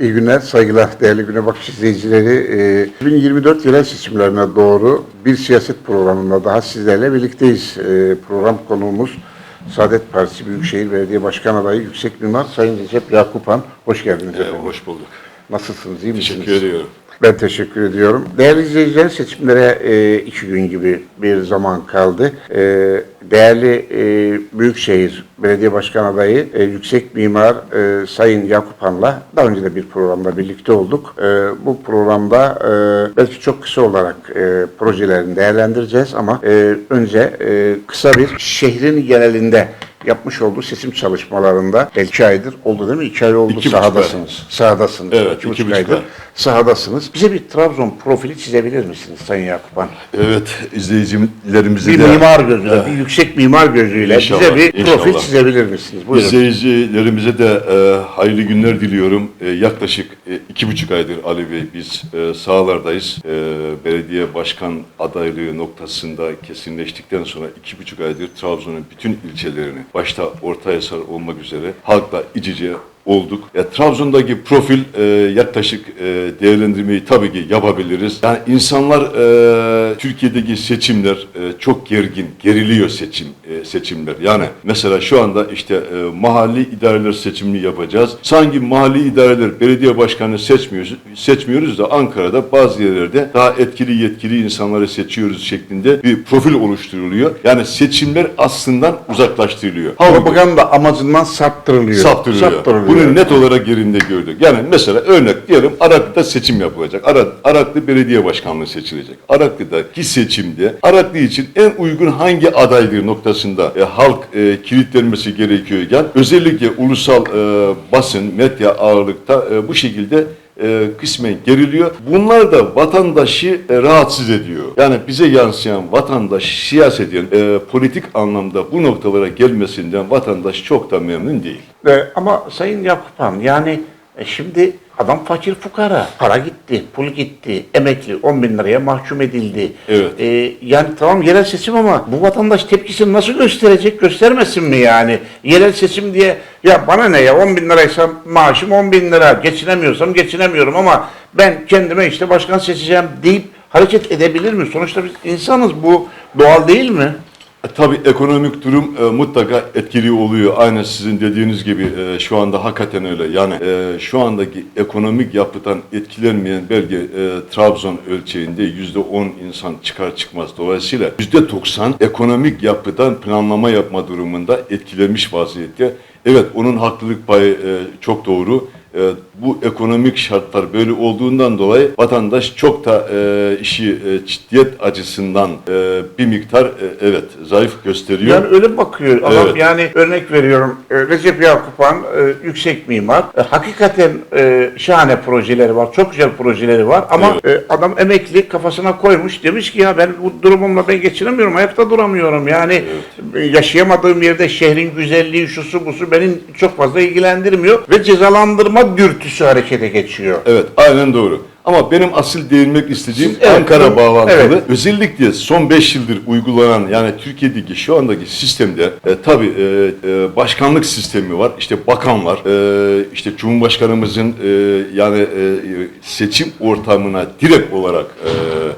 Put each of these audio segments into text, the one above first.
İyi günler, saygılar değerli Güne Bakış izleyicileri. Ee, 2024 yerel seçimlerine doğru bir siyaset programında daha sizlerle birlikteyiz. Ee, program konuğumuz Saadet Partisi Büyükşehir Belediye Başkan Adayı Yüksek Mimar Sayın Recep Yakupan. Hoş geldiniz Evet, efendim. hoş bulduk. Nasılsınız, iyi misiniz? Teşekkür ediyorum. Ben teşekkür ediyorum. Değerli izleyiciler seçimlere e, iki gün gibi bir zaman kaldı. E, değerli e, Büyükşehir Belediye Başkan Adayı e, Yüksek Mimar e, Sayın Yakup Han'la daha önce de bir programda birlikte olduk. E, bu programda e, belki çok kısa olarak e, projelerini değerlendireceğiz ama e, önce e, kısa bir şehrin genelinde yapmış olduğu seçim çalışmalarında iki aydır oldu değil mi? İki ay oldu İki buçuk sahadasınız. Sahadasınız. Evet, İki buçuk iki buçuk aydır ay. sahadasınız. Bize bir Trabzon profili çizebilir misiniz Sayın Yakupan? Evet, izleyicilerimize Bir de mimar gözüyle, bir yüksek mimar gözüyle İnşallah, bize bir profil inşallah. çizebilir misiniz? Buyurun. izleyicilerimize de e, hayırlı günler diliyorum. E, yaklaşık e, iki buçuk aydır Ali Bey biz e, sahalardayız. E, belediye başkan adaylığı noktasında kesinleştikten sonra iki buçuk aydır Trabzon'un bütün ilçelerini başta Ortahisar olmak üzere halkla iç içe olduk. Ya, Trabzon'daki profil e, yaklaşık e, değerlendirmeyi tabii ki yapabiliriz. Yani insanlar e, Türkiye'deki seçimler e, çok gergin, geriliyor seçim e, seçimler. Yani mesela şu anda işte e, mahalli idareler seçimini yapacağız. Sanki mahalli idareler belediye başkanı seçmiyoruz, seçmiyoruz da Ankara'da bazı yerlerde daha etkili yetkili insanları seçiyoruz şeklinde bir profil oluşturuluyor. Yani seçimler aslında uzaklaştırılıyor. Propaganda amacından saptırılıyor. saptırılıyor. Saptırılıyor. Bunu net olarak yerinde gördük. Yani mesela örnek diyelim Araklı'da seçim yapılacak. Ara, Araklı belediye başkanlığı seçilecek. Araklı'daki seçimde Araklı için en uygun hangi adaydır noktasında e, halk e, kilitlenmesi gerekiyorken özellikle ulusal e, basın, medya ağırlıkta e, bu şekilde e, kısmen geriliyor. Bunlar da vatandaşı e, rahatsız ediyor. Yani bize yansıyan vatandaş siyaseten e, politik anlamda bu noktalara gelmesinden vatandaş çok da memnun değil. E, ama Sayın Yakupan yani e, şimdi adam fakir fukara. Para gitti, pul gitti, emekli 10 bin liraya mahkum edildi. Evet. E, yani tamam yerel seçim ama bu vatandaş tepkisini nasıl gösterecek? Göstermesin mi yani? Yerel seçim diye ya bana ne ya 10 bin liraysa maaşım 10 bin lira. Geçinemiyorsam geçinemiyorum ama ben kendime işte başkan seçeceğim deyip hareket edebilir mi? Sonuçta biz insanız bu doğal değil mi? E, Tabii ekonomik durum e, mutlaka etkili oluyor. Aynen sizin dediğiniz gibi e, şu anda hakikaten öyle. Yani e, şu andaki ekonomik yapıdan etkilenmeyen belki e, Trabzon ölçeğinde yüzde on insan çıkar çıkmaz. Dolayısıyla yüzde doksan ekonomik yapıdan planlama yapma durumunda etkilenmiş vaziyette. Evet onun haklılık payı e, çok doğru. E, bu ekonomik şartlar böyle olduğundan dolayı vatandaş çok da e, işi e, ciddiyet açısından e, bir miktar e, evet zayıf gösteriyor. Yani öyle bakıyor. Adam Evet. yani örnek veriyorum e, Recep Yakupan e, yüksek mimar. E, hakikaten e, şahane projeleri var çok güzel projeleri var. Ama e, adam emekli kafasına koymuş. Demiş ki ya ben bu durumumla ben geçinemiyorum ayakta duramıyorum. Yani e, yaşayamadığım yerde şehrin güzelliği şusu busu beni çok fazla ilgilendirmiyor. Ve cezalandırma dürtüsü harekete geçiyor. Evet, aynen doğru. Ama benim asıl değinmek istediğim evet, Ankara bağlantılı. evet. Özellikle son 5 yıldır uygulanan yani Türkiye'deki şu andaki sistemde e, tabii e, e, başkanlık sistemi var. İşte bakan var. E, işte Cumhurbaşkanımızın e, yani e, seçim ortamına direkt olarak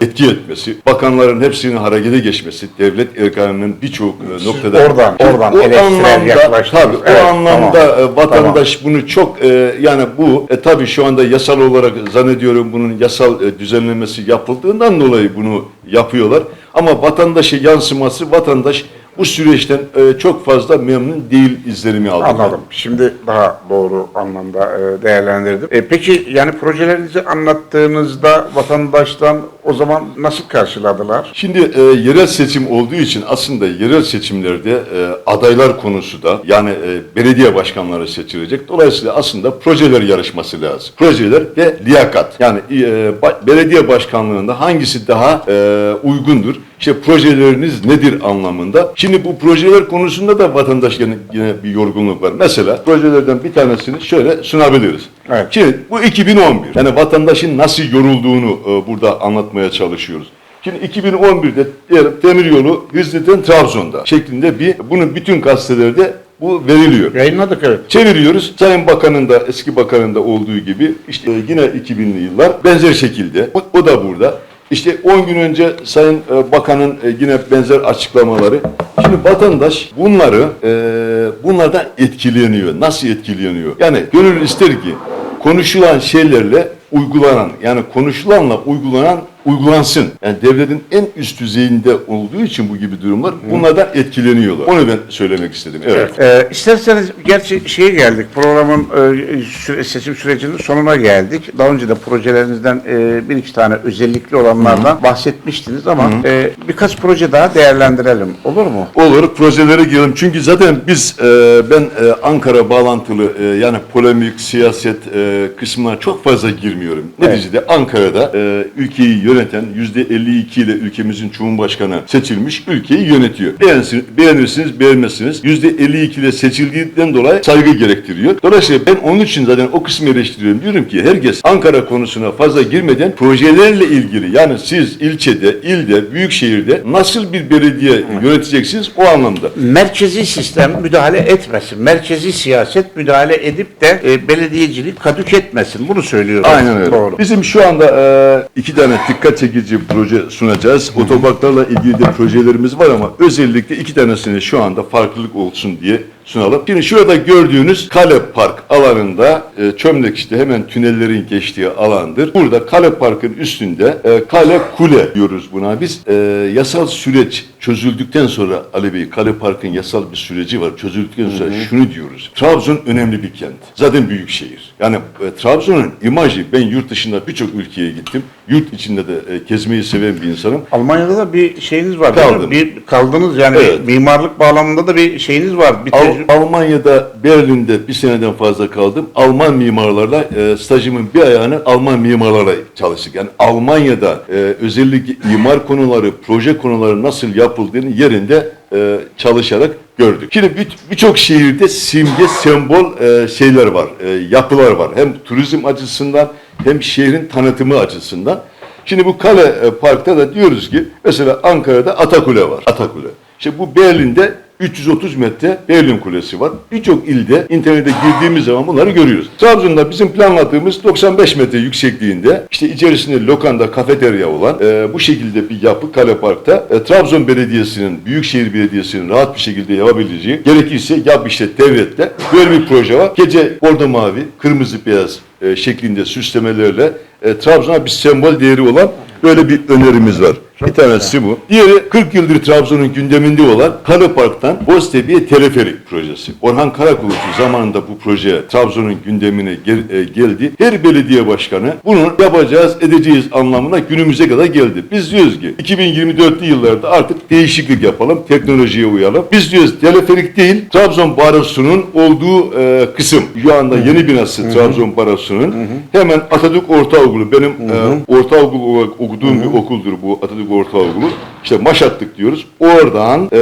e, etki etmesi, bakanların hepsinin harekete geçmesi, devlet erkanının birçok e, noktada oradan- oradan eleştirel yaklaştınız. tabii Evet, o anlamda tamam. vatandaş bunu çok e, yani bu e, tabii şu anda yasal olarak zannediyorum bunun yasal e, düzenlemesi yapıldığından dolayı bunu yapıyorlar. Ama vatandaşa yansıması vatandaş bu süreçten e, çok fazla memnun değil izlenimi aldım. Anladım. Şimdi daha doğru anlamda e, değerlendirdim. E, peki yani projelerinizi anlattığınızda vatandaştan o zaman nasıl karşıladılar? Şimdi e, yerel seçim olduğu için aslında yerel seçimlerde e, adaylar konusu da yani e, belediye başkanları seçilecek. Dolayısıyla aslında projeler yarışması lazım. Projeler ve liyakat. Yani e, ba- belediye başkanlığında hangisi daha e, uygundur? İşte projeleriniz nedir anlamında. Şimdi bu projeler konusunda da vatandaş yine, yine bir yorgunluk var. Mesela projelerden bir tanesini şöyle sunabiliriz. Evet. Şimdi bu 2011. Yani vatandaşın nasıl yorulduğunu e, burada anlatmaya çalışıyoruz. Şimdi 2011'de diyelim demiryolu Hızlı'dan Trabzon'da şeklinde bir bunun bütün gazetelerde bu veriliyor. Yayınladık evet. Çeviriyoruz. Sayın Bakan'ın da eski bakanın da olduğu gibi işte e, yine 2000'li yıllar benzer şekilde. O, o da burada. İşte 10 gün önce Sayın e, Bakan'ın e, yine benzer açıklamaları. Şimdi vatandaş bunları e, bunlardan etkileniyor. Nasıl etkileniyor? Yani gönül ister ki konuşulan şeylerle uygulanan yani konuşulanla uygulanan uygulansın. Yani devletin en üst düzeyinde olduğu için bu gibi durumlar bunlardan etkileniyorlar. Onu ben söylemek istedim. Evet. Ee, isterseniz gerçi şeye geldik programın e, süre- seçim sürecinin sonuna geldik. Daha önce de projelerinizden e, bir iki tane özellikli olanlardan bahsetmiştiniz ama e, birkaç proje daha değerlendirelim. Olur mu? Olur projelere girelim. Çünkü zaten biz e, ben e, Ankara bağlantılı e, yani polemik, siyaset e, kısmına çok fazla girmiyorum. Neticede Ankara'da e, ülkeyi yöneten %52 ile ülkemizin Cumhurbaşkanı seçilmiş ülkeyi yönetiyor. Beğensin, beğenirsiniz, beğenmezsiniz. %52 ile seçildiğinden dolayı saygı gerektiriyor. Dolayısıyla ben onun için zaten o kısmı eleştiriyorum. Diyorum ki herkes Ankara konusuna fazla girmeden projelerle ilgili yani siz ilçede, ilde, büyük şehirde nasıl bir belediye yöneteceksiniz o anlamda. Merkezi sistem müdahale etmesin. Merkezi siyaset müdahale edip de e, belediyecilik kadük etmesin. Bunu söylüyorum. Aynen öyle. Doğru. Bizim şu anda e, iki tane dikkat çekici proje sunacağız. Otoparklarla ilgili de projelerimiz var ama özellikle iki tanesini şu anda farklılık olsun diye sunalım. Şimdi şurada gördüğünüz Kale Park alanında e, Çömlek işte hemen tünellerin geçtiği alandır. Burada Kale Park'ın üstünde e, Kale Kule diyoruz buna biz. E, yasal süreç çözüldükten sonra Ali Bey Kale Park'ın yasal bir süreci var. Çözüldükten sonra şunu diyoruz. Trabzon önemli bir kent. Zaten büyük şehir. Yani e, Trabzon'un imajı ben yurt dışında birçok ülkeye gittim. Yurt içinde de e, gezmeyi seven bir insanım. Almanya'da da bir şeyiniz var? Kaldım. Bir kaldınız yani Evet. mimarlık bağlamında da bir şeyiniz var. Bir Al- tecrübe- Almanya'da Berlin'de bir seneden fazla kaldım. Alman mimarlarla e, stajımın bir ayağını Alman mimarlarla çalıştık. Yani Almanya'da e, özellikle imar konuları, proje konuları nasıl yapıldığını yerinde e, çalışarak gördük. Şimdi bir- birçok şehirde simge, sembol e, şeyler var, e, yapılar var. Hem turizm açısından hem şehrin tanıtımı açısından. Şimdi bu kale e, parkta da diyoruz ki mesela Ankara'da Atakule var. Atakule. İşte bu Berlin'de 330 metre Berlin Kulesi var. Birçok ilde internete girdiğimiz zaman bunları görüyoruz. Trabzon'da bizim planladığımız 95 metre yüksekliğinde işte içerisinde lokanda, kafeterya olan e, bu şekilde bir yapı Kale Park'ta e, Trabzon Belediyesi'nin, Büyükşehir Belediyesi'nin rahat bir şekilde yapabileceği gerekirse yap işte devletle böyle bir proje var. Gece bordo mavi, kırmızı beyaz e, şeklinde süslemelerle e, Trabzon'a bir sembol değeri olan böyle bir önerimiz var. Bir tanesi bu. Diğeri 40 yıldır Trabzon'un gündeminde olan Kale Park'tan Boztepe'ye teleferik projesi. Orhan Karakulut zamanında bu proje Trabzon'un gündemine gel- e, geldi. Her belediye başkanı bunu yapacağız, edeceğiz anlamına günümüze kadar geldi. Biz diyoruz ki 2024'lü yıllarda artık değişiklik yapalım, teknolojiye uyalım. Biz diyoruz teleferik değil, Trabzon Barosu'nun olduğu e, kısım. Şu anda yeni binası Trabzon Barosu'nun. Hemen Atatürk Ortaokulu, benim e, ortaokul olarak okuduğum bir okuldur bu Atatürk Ortaokulu. İşte Maşatlık diyoruz. Oradan e,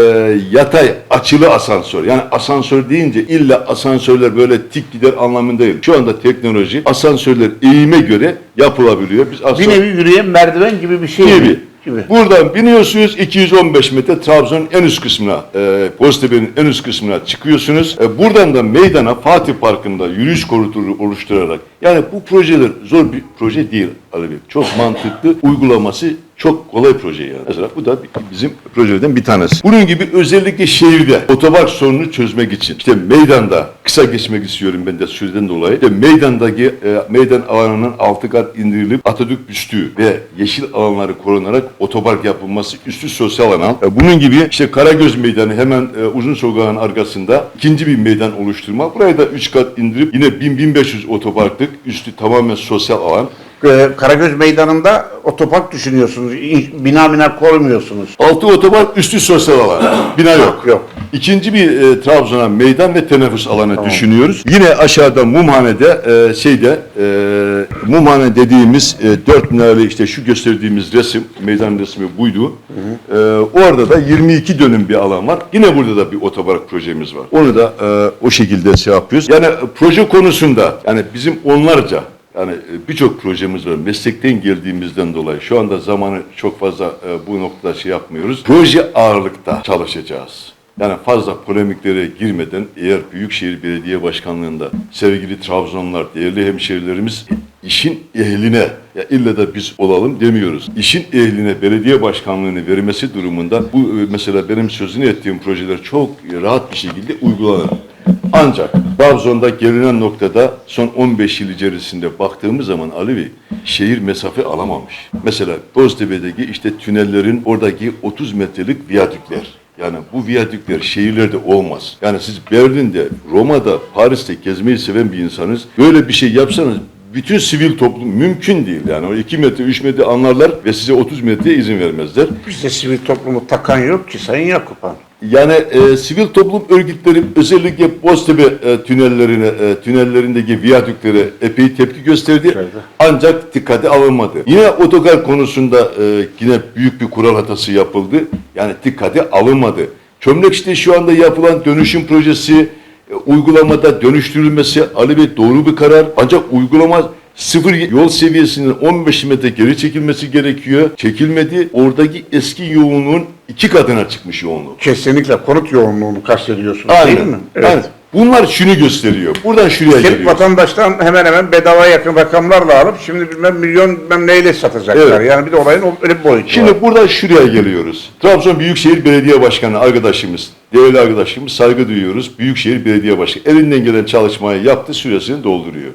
yatay açılı asansör. Yani asansör deyince illa asansörler böyle tik gider anlamında değil. Şu anda teknoloji asansörler eğime göre yapılabiliyor. Biz bir asansör nevi yürüyen merdiven gibi bir şey. gibi. gibi. Buradan biniyorsunuz 215 metre Trabzon'un en üst kısmına, e, Boztepe'nin en üst kısmına çıkıyorsunuz. E, buradan da meydana Fatih Parkı'nda yürüyüş koridoru oluşturarak yani bu projeler zor bir proje değil Ali Bey. Çok mantıklı, uygulaması çok kolay proje yani. Mesela bu da bizim projelerden bir tanesi. Bunun gibi özellikle şehirde otopark sorununu çözmek için işte meydanda kısa geçmek istiyorum ben de süreden dolayı. İşte meydandaki e, meydan alanının altı kat indirilip Atatürk büstü ve yeşil alanları korunarak otopark yapılması üstü sosyal alan. E, bunun gibi işte Karagöz Meydanı hemen e, uzun sokağın arkasında ikinci bir meydan oluşturma. Burayı da üç kat indirip yine 1000-1500 otoparklık üstü tamamen sosyal alan. Ee, Karagöz Meydanı'nda otopark düşünüyorsunuz. İn- Bina mina koymuyorsunuz. Altı otopark, üstü sosyal alan. Bina yok. Yok. İkinci bir e, Trabzon'a meydan ve teneffüs alanı düşünüyoruz. Yine aşağıda Mumhane'de e, şeyde e, Mumhane dediğimiz e, dört minareli işte şu gösterdiğimiz resim, meydan resmi buydu. E, orada da 22 dönüm bir alan var. Yine burada da bir otopark projemiz var. Onu da e, o şekilde şey yapıyoruz. Yani e, proje konusunda yani bizim onlarca yani e, birçok projemiz var. Meslekten geldiğimizden dolayı şu anda zamanı çok fazla e, bu noktada şey yapmıyoruz. Proje ağırlıkta çalışacağız. Yani fazla polemiklere girmeden eğer Büyükşehir Belediye Başkanlığı'nda sevgili Trabzonlar, değerli hemşehrilerimiz işin ehline ya illa da biz olalım demiyoruz. İşin ehline belediye başkanlığını vermesi durumunda bu e, mesela benim sözünü ettiğim projeler çok rahat bir şekilde uygulanır. Ancak Trabzon'da gelinen noktada son 15 yıl içerisinde baktığımız zaman Bey şehir mesafe alamamış. Mesela Boztepe'deki işte tünellerin oradaki 30 metrelik viyadükler. Yani bu viyadükler şehirlerde olmaz. Yani siz Berlin'de, Roma'da, Paris'te gezmeyi seven bir insanız. Böyle bir şey yapsanız bütün sivil toplum mümkün değil. Yani o 2 metre, 3 metre anlarlar ve size 30 metreye izin vermezler. Bizde sivil toplumu takan yok ki Sayın Yakup Han. Yani e, sivil toplum örgütleri özellikle Boztepe e, tünellerine, e, tünellerindeki viyadüklere epey tepki gösterdi. Ancak dikkate alınmadı. Yine otogar konusunda e, yine büyük bir kural hatası yapıldı. Yani dikkate alınmadı. Çömlekçi'de şu anda yapılan dönüşüm projesi e, uygulamada dönüştürülmesi Ali Bey doğru bir karar. Ancak uygulama sıfır yol seviyesinin 15 metre geri çekilmesi gerekiyor. Çekilmedi. Oradaki eski yoğunluğun iki katına çıkmış yoğunluk. Kesinlikle konut yoğunluğunu kastediyorsunuz değil mi? Aynen. Bunlar şunu gösteriyor. Buradan şuraya Hep geliyor. vatandaştan hemen hemen bedava yakın rakamlarla alıp şimdi bilmem milyon bilmem neyle satacaklar. Evet. Yani bir de olayın öyle bir boyutu var. Şimdi buradan şuraya geliyoruz. Trabzon Büyükşehir Belediye Başkanı arkadaşımız, değerli arkadaşımız saygı duyuyoruz. Büyükşehir Belediye Başkanı elinden gelen çalışmayı yaptı, süresini dolduruyor.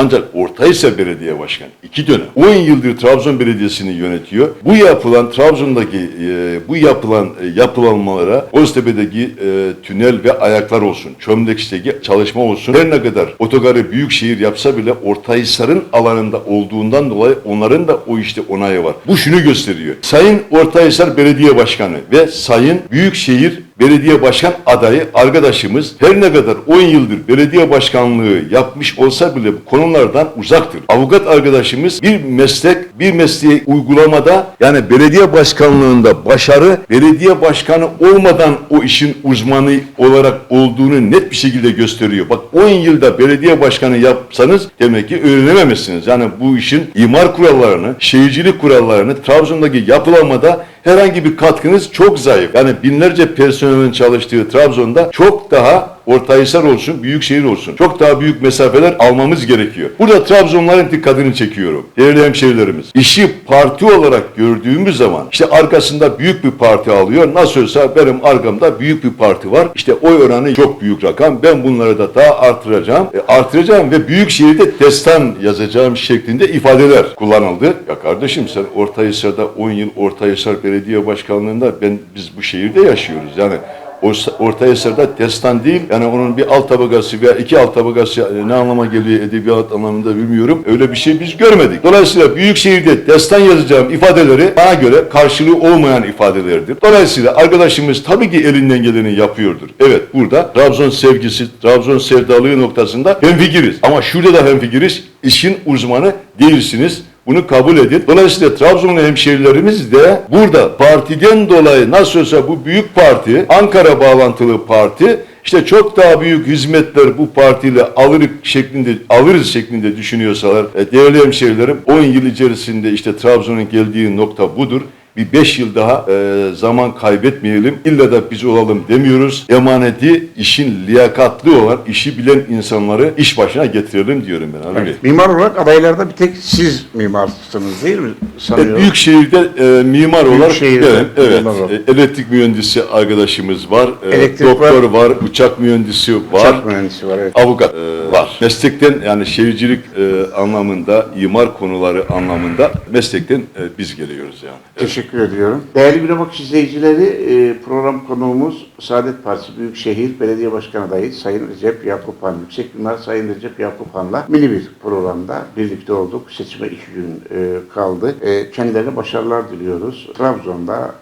Ancak Ortahisar Belediye Başkanı iki dönem 10 yıldır Trabzon Belediyesi'ni yönetiyor. Bu yapılan Trabzon'daki e, bu yapılan e, yapılanmalara Boztepe'deki e, tünel ve ayaklar olsun, Çömlekçi'deki çalışma olsun. Her ne kadar otogarı büyükşehir yapsa bile Ortahisar'ın alanında olduğundan dolayı onların da o işte onayı var. Bu şunu gösteriyor. Sayın Ortahisar Belediye Başkanı ve Sayın Büyükşehir belediye başkan adayı arkadaşımız her ne kadar 10 yıldır belediye başkanlığı yapmış olsa bile bu konulardan uzaktır. Avukat arkadaşımız bir meslek, bir mesleği uygulamada yani belediye başkanlığında başarı, belediye başkanı olmadan o işin uzmanı olarak olduğunu net bir şekilde gösteriyor. Bak 10 yılda belediye başkanı yapsanız demek ki öğrenememezsiniz. Yani bu işin imar kurallarını, şehircilik kurallarını Trabzon'daki yapılanmada herhangi bir katkınız çok zayıf. Yani binlerce personelin çalıştığı Trabzon'da çok daha Ortahisar olsun, büyükşehir olsun. Çok daha büyük mesafeler almamız gerekiyor. Burada Trabzonların dikkatini çekiyorum. Değerli hemşehrilerimiz. İşi parti olarak gördüğümüz zaman işte arkasında büyük bir parti alıyor. Nasıl olsa benim arkamda büyük bir parti var. İşte oy oranı çok büyük rakam. Ben bunları da daha artıracağım. E, artıracağım ve büyükşehirde destan yazacağım şeklinde ifadeler kullanıldı. Ya kardeşim sen Ortahisar'da 10 yıl Ortahisar Belediye Başkanlığında ben biz bu şehirde yaşıyoruz. Yani Orta- Ortahisar'da destan değil, yani onun bir alt tabakası veya iki alt tabakası ne anlama geliyor edebiyat anlamında bilmiyorum. Öyle bir şey biz görmedik. Dolayısıyla Büyükşehir'de destan yazacağım ifadeleri bana göre karşılığı olmayan ifadelerdir. Dolayısıyla arkadaşımız tabii ki elinden geleni yapıyordur. Evet burada Trabzon sevgisi, Trabzon sevdalığı noktasında hemfikiriz. Ama şurada da hemfikiriz. İşin uzmanı değilsiniz. Bunu kabul edin. Dolayısıyla Trabzonlu hemşehrilerimiz de burada partiden dolayı nasıl olsa bu büyük parti, Ankara bağlantılı parti işte çok daha büyük hizmetler bu partiyle alırız şeklinde alırız şeklinde düşünüyorsalar e, değerli hemşehrilerim 10 yıl içerisinde işte Trabzon'un geldiği nokta budur. Bir 5 yıl daha e, zaman kaybetmeyelim. İlla da biz olalım demiyoruz. Emaneti işin liyakatlı olan, işi bilen insanları iş başına getirelim diyorum ben. Bey. Evet. Mimar olarak adaylarda bir tek siz mimarsınız değil mi? E, Sanıyorum. Büyükşehir'de e, mimar olarak Büyükşehir'de evet, evet mimar e, elektrik mühendisi arkadaşımız var, e, Elektrik doktor var. uçak mühendisi var, Uçak mühendisi var evet. avukat e, var. Meslekten yani şehircilik e, anlamında, imar konuları anlamında meslekten e, biz geliyoruz yani. Evet. Teşekkür ediyorum. Değerli bir bakış izleyicileri, e, program konuğumuz Saadet Partisi Büyükşehir Belediye Başkanı adayı Sayın Recep Yakup Han. Yüksek Mimar Sayın Recep Yakup Han'la mini bir programda birlikte olduk. Seçime iki gün e, kaldı. E, kendilerine başarılar diliyoruz. Trabzon'da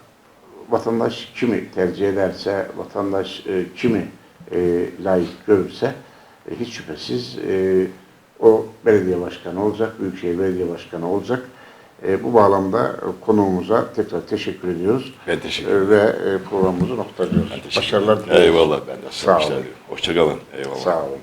vatandaş kimi tercih ederse, vatandaş kimi layık görürse hiç şüphesiz o belediye başkanı olacak, Büyükşehir Belediye Başkanı olacak. E, bu bağlamda konuğumuza tekrar teşekkür ediyoruz. Ben teşekkür E, ve e, programımızı noktalıyoruz. Başarılar ederim. diliyoruz. Eyvallah ben de Sağ olun. Hoşçakalın. Eyvallah. Sağ olun.